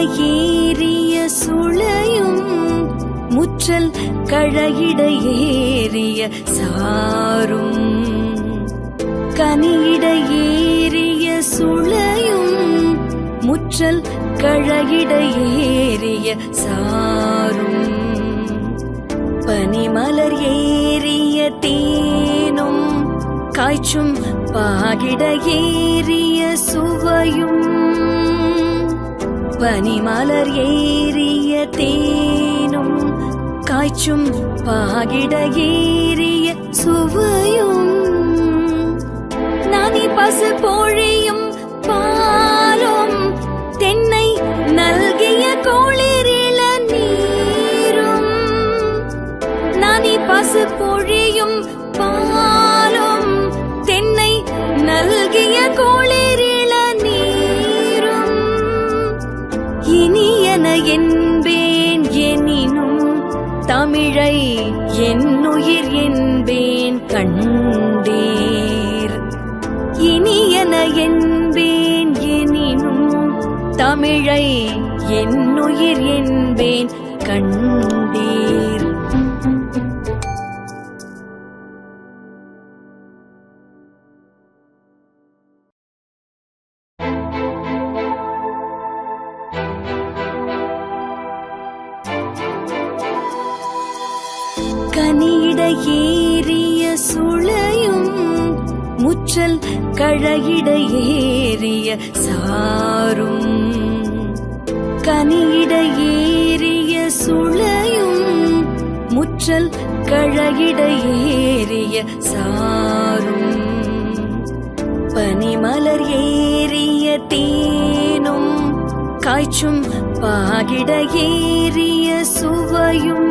ஏறிய சுளையும் முற்றல் கழகிட ஏறிய சாரும். கனியிட ஏறிய சுளையும் முற்றல் கழகிட ஏறிய சாரும். பனிமலர் ஏறிய தேனும் காய்ச்சும் பாகிட ஏறிய பனிமலர் ஏறிய தேனும் காய்ச்சும் பாகிட ஏறிய சுவையும். நதி பசு பொழியும் இனியன என்பேன் எனினும் தமிழை என்னுயிர் என்பேன் கண்டீர். இனியன என்பேன் எனினும் தமிழை என்னுயிர் என்பேன் கண்டீர். ஏறிய சுளையும் முற்றல் கழகிட ஏறிய சாரும். கனியிட ஏறிய சுளையும் முற்றல் கழகிட ஏறிய சாரும். பனிமலர் ஏறிய தேனும் காய்ச்சும் பாகிட ஏறிய சுவையும்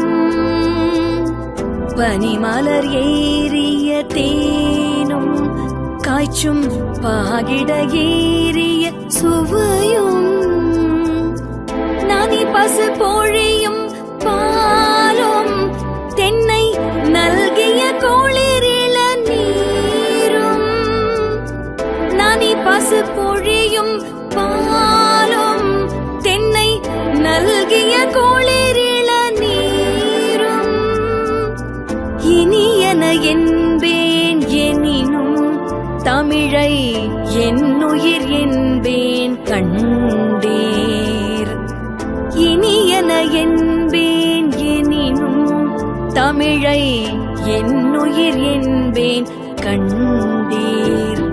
பனிமலர் ஏறிய தேனும் காய்ச்சும் பாகிட ஏறிய சுவையும். நதி பசு பொழியும் பாலும் தென்னை நல்கிய கோளிரில நீரும். நதி பசு பொழியும் பாலும் தென்னை நல்கிய கோளிரில தமிழை என்னுயிர் என்பேன் கண்டேர். இனியன என்பேன் எனினும் தமிழை என்னுயிர் என்பேன் கண்டீர்.